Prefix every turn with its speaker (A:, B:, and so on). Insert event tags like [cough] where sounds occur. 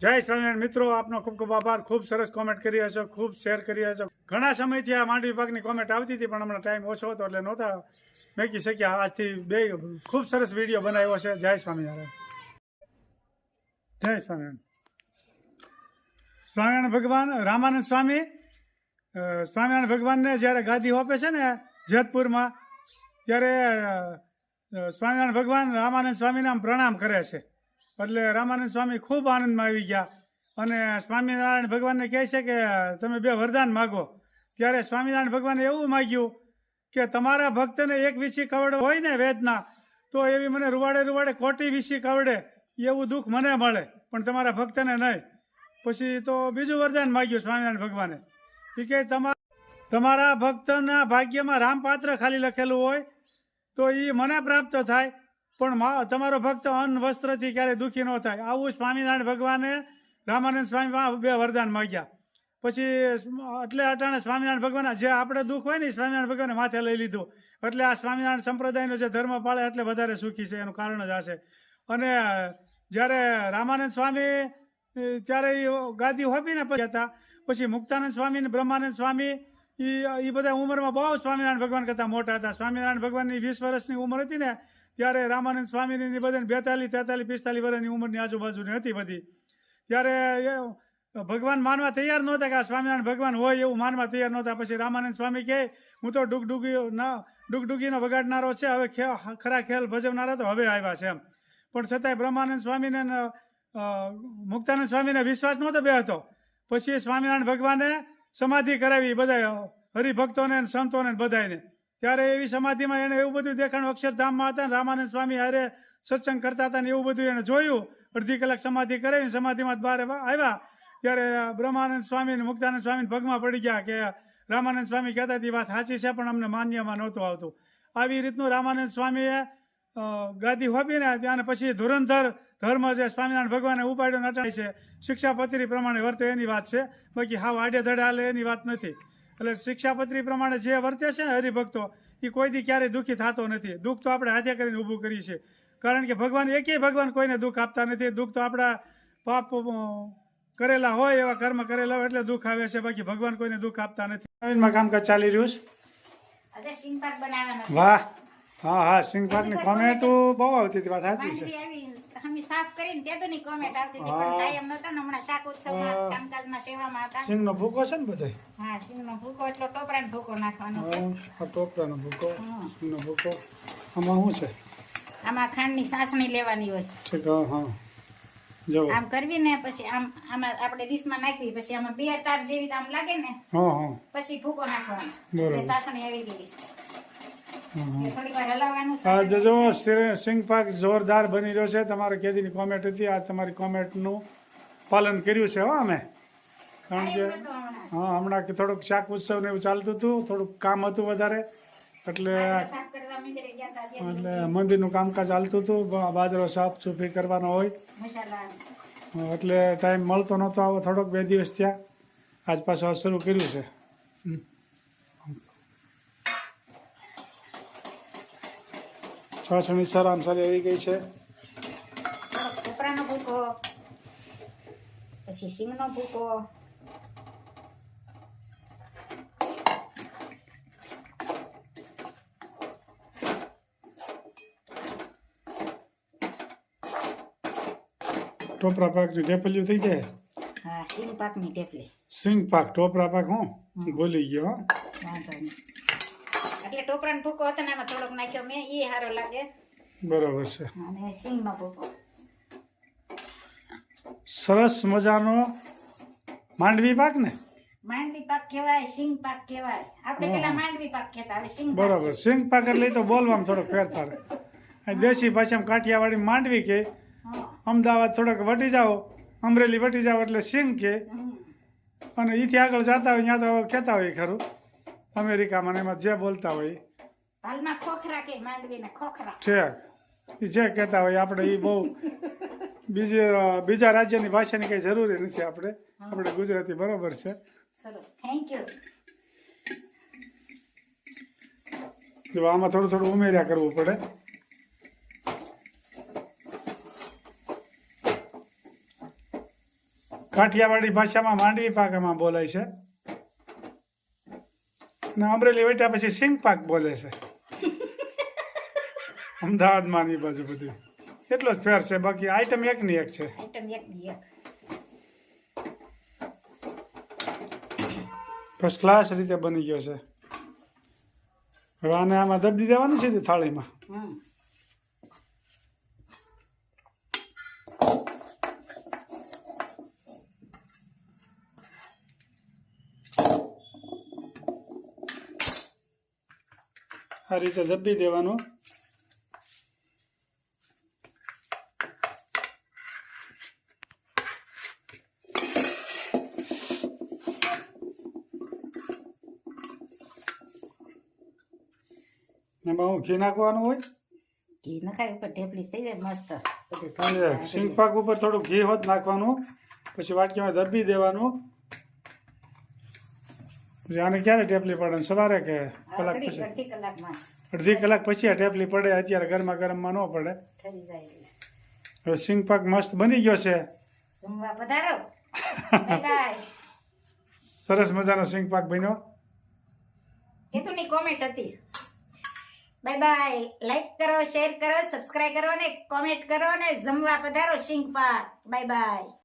A: જય સ્વામિનારાયણ. મિત્રો, આપનો ખૂબ ખૂબ આભાર. ખૂબ સરસ કોમેન્ટ કરી હશો ખૂબ શેર કરી હશો ઘણા સમયથી આ માંડવી પાકની કોમેન્ટ આવતી હતી, પણ હમણાં ટાઈમ ઓછો હતો એટલે નહોતા. મેકી શક્યા આજથી બે ખૂબ સરસ વીડિયો બનાવ્યો છે. જય સ્વામિનારાયણ. જય સ્વામિનારાયણ. સ્વામિનારાયણ ભગવાન રામાનંદ સ્વામી સ્વામિનારાયણ ભગવાનને જ્યારે ગાદી હોપે છે ને જેતપુરમાં, ત્યારે સ્વામિનારાયણ ભગવાન રામાનંદ સ્વામીને પ્રણામ કરે છે. એટલે રામાનંદ સ્વામી ખૂબ આનંદમાં આવી ગયા. અને સ્વામિનારાયણ ભગવાનને કહે છે કે, તમે બે વરદાન માગો. ત્યારે સ્વામિનારાયણ ભગવાને એવું માગ્યું કે, તમારા ભક્તને એક વીછી કવડે હોય ને વેદના, તો એવી મને રૂવાડે રૂવાડે કોટી વીછી કવડે, એવું દુઃખ મને મળે, પણ તમારા ભક્તને નહીં. પછી તો બીજું વરદાન માગ્યું સ્વામિનારાયણ ભગવાને. કે તમારા તમારા ભક્તના ભાગ્યમાં રામપાત્ર ખાલી લખેલું હોય, તો એ મને પ્રાપ્ત થાય પણ તમારો ભક્ત અન્ન વસ્ત્રથી ક્યારે દુઃખી ન થાય. આવું સ્વામિનારાયણ ભગવાને રામાનંદ સ્વામી બે વરદાન માગ્યા. પછી એટલે અટાણે સ્વામિનારાયણ ભગવાન જે આપણે દુઃખ હોય ને સ્વામિનારાયણ ભગવાને માથે લઈ લીધું. એટલે આ સ્વામિનારાયણ સંપ્રદાયનો જે ધર્મ પાળે એટલે વધારે સુખી છે, એનું કારણ જ છે. અને જ્યારે રામાનંદ સ્વામી ત્યારે ગાદી હોપીને પછી હતા. પછી મુક્તાનંદ સ્વામી ને બ્રહ્માનંદ સ્વામી એ એ બધા ઉંમરમાં બહુ સ્વામિનારાયણ ભગવાન કરતાં મોટા હતા. સ્વામિનારાયણ ભગવાનની વીસ વર્ષની ઉંમર હતી ને, ત્યારે રામાનંદ સ્વામીની બધાને બેતાલીસ, તેતાલીસ, પિસ્તાલીસ વર્ષની ઉંમરની આજુબાજુની હતી બધી. ત્યારે ભગવાન માનવા તૈયાર નહોતા કે આ સ્વામિનારાયણ ભગવાન હોય એવું માનવા તૈયાર નહોતા. પછી રામાનંદ સ્વામી કહે, હું તો ડુગડુગી ના, ડુગડુગીનો વગાડનારો છે. હવે ખે- ખરા ખેલ ભજવનારા તો હવે આવ્યા છે એમ. પણ છતાંય બ્રહ્માનંદ સ્વામીને મુક્તાનંદ સ્વામીને વિશ્વાસ નહોતો બે હતો. પછી સ્વામિનારાયણ ભગવાને સમાધિ કરાવી બધા હરિભક્તોને સંતોને બધાને ત્યારે એવી સમાધિમાં એને એવું બધું દેખાણું અક્ષરધામમાં હતા ને રામાનંદ સ્વામી હારે સત્સંગ કરતા હતા ને એવું બધું એને જોયું. અડધી કલાક સમાધિ કરાવી સમાધિમાં બહાર આવ્યા. ત્યારે બ્રહ્માનંદ સ્વામી ને મુક્તાનંદ સ્વામી પગમાં પડી ગયા કે રામાનંદ સ્વામી કહેતા હતી વાત સાચી છે, પણ અમને માન્યમાં નહોતું આવતું. આવી રીતનું રામાનંદ સ્વામીએ ગાદી હોપીને ત્યાં પછી ધુરંધર ધર્મ જે સ્વામિનારાયણ ભગવાને ઉપાડ્યો નટાય છે. શિક્ષાપત્રી પ્રમાણે વર્તે એની વાત છે. બાકી હાવ આડે ધડે હાલે એની વાત નથી. એટલે શિક્ષાપત્રી પ્રમાણે જે વર્તે છે ને હરિભક્તો એ કોઈ દી ક્યારેય દુઃખી થતો નથી. દુઃખ તો આપણે હાથે કરીને ઊભું કરીએ છીએ. કારણ કે ભગવાન એકેય ભગવાન કોઈને દુઃખ આપતા નથી. દુઃખ તો આપણા પાપ કરેલા હોય એવા કર્મ કરેલા હોય એટલે દુઃખ આવે છે. બાકી ભગવાન કોઈને દુઃખ આપતા નથી. નવીનમાં કામકાજ ચાલી રહ્યું છે?
B: છે.
A: વાહ. હા હા સિંગપાકની કોમેન્ટ બહુ આવતી હતી વાત સાચી છે.
B: અમે સાફ કરીને તેદુની કોમેન્ટ આવતી હતી. પણ ટાઈમ નતો ને હમણાં શાક ઉત્સવમાં કામકાજમાં સેવામાં હતા.
A: સિંગનો ભૂકો છે ને બધે?
B: હા સિંગનો ભૂકો એટલો ટોપરાનો ભૂકો નાખવાનો છે.
A: આ ટોપરાનો ભૂકો સિંગનો ભૂકો. આમાં શું છે?
B: આમાં ખાંડની સાસણી લેવાની હોય.
A: ઠીક હા હા. જો
B: આમ કરવી ને પછી આમ આમાં આપણે ડીશમાં નાખવી પછી આમાં બે તાર જેવી આમ લાગે ને
A: હા હા.
B: પછી ભૂકો નાખવાનો. સાસણી આવી ગઈ છે
A: હા, હા.
B: એ થોડી વાર હલાવવાનું છે.
A: આ જો સિ- સિંગ પાક જોરદાર બની રહ્યો છે. તમારે કેદીની કોમેન્ટ હતી. આ તમારી કોમેન્ટનું પાલન કર્યું છે હો અમે. કારણ કે. હા હમણાં કે થોડુંક શાક ઉત્સવ ને એવું ચાલતું હતું. થોડુંક કામ હતું વધારે. એટલે
B: ત્યાં
A: એટલે મંદિરનું કામકાજ ચાલતું હતું. બાજરો સાફ સુફી કરવાનો હોય. એટલે ટાઈમ મળતો નહોતો. આવો થોડોક બે દિવસ થયા. આજ પાછું શરૂ કર્યું છે. હમ. છાસણી સારામાં સારી આવી ગઈ છે.
B: કોપરાનો ભૂકો પછી સિંગનો ભૂકો.
A: ટોપરા પાકની ઢેપલિયું થઈ જાય?
B: હા સિંગ પાકની ટેપલી
A: સિંગ પાક ટોપરા પાક હું? ભૂલી ગયો હો.
B: વાંધો નહીં. એટલે ટોપરાનો ભૂકો હતો ને એમાં થોડોક નાખ્યો મેં એ સારો લાગે.
A: બરાબર છે.
B: અને સિંગનો ભૂકો.
A: સરસ મજાનો માંડવી પાક ને?
B: માંડવી પાક કહેવાય સિંગ પાક કહેવાય. આપણે પેલા માંડવી પાક કહેતા હવે સિંગ
A: બરાબર. સિંગ પાક એટલે તો બોલવામાં થોડોક ફેરફાર. દેશી ભાષામાં કાઠિયાવાડી માંડવી કે અમદાવાદ થોડોક વટી જાઓ અમરેલી વટી જાઓ એટલે સિંગ કે. અને એથી આગળ જતા હોય ત્યાં તો કહેતા હોય ખરું. અમેરિકામાં એમાં જે બોલતા હોય
B: હાલમાં ખોખરા કે માંડવીને ખોખરા.
A: ઠેક. જે કહેતા હોય આપણે એ બહુ બીજી બીજા રાજ્યની ભાષાની કંઈ જરૂરી નથી આપણે. આપણે ગુજરાતી બરોબર છે.
B: સરસ. થેન્ક યુ
A: જો આમાં થોડું થોડું ઉમેર્યા કરવું પડે. કાઠિયાવાડી ભાષામાં માંડવી પાકમાં બોલાય છે. અને અમરેલી વેટા પછી સિંગ પાક બોલે છે. [laughs] અમદાવાદમાં ની બાજુ બધી. એટલો જ ફેર છે બાકી આઈટમ એક છે.
B: આઈટમ એક દી એક.
A: ફર્સ્ટ ક્લાસ રીતે બની ગયો છે. હવે આને આમાં દબદી દેવાનું છે થાળીમાં?
B: હમ.
A: આ રીતે દબી દેવાનું. એમાં હું ઘી નાખવાનું હોય?
B: ઘી નખાય ઉપર ઢેપલી થઈ જાય મસ્ત. બધું
A: અને પાક ઉપર થોડું ઘી હોત નાખવાનું. પછી વાટકીમાં દબી દેવાનું. આને ક્યારે ટેપલી પડે સવારે કે કલાક પછી?
B: અડધી કલાકમાં.
A: અડધી કલાક પછી આ ટેપલી પડે અત્યારે ગરમા ગરમમાં ન પડે. હવે સિંગ પાક મસ્ત બની ગયો છે. [laughs] સરસ મજાનો સિંગ પાક બન્યો.
B: કેતુની કોમેન્ટ હતી? બાય બાય લાઈક કરો શેર કરો સબસ્ક્રાઇબ કરો ને કોમેન્ટ કરો ને જમવા પધારો સિંગ પાક. Bye bye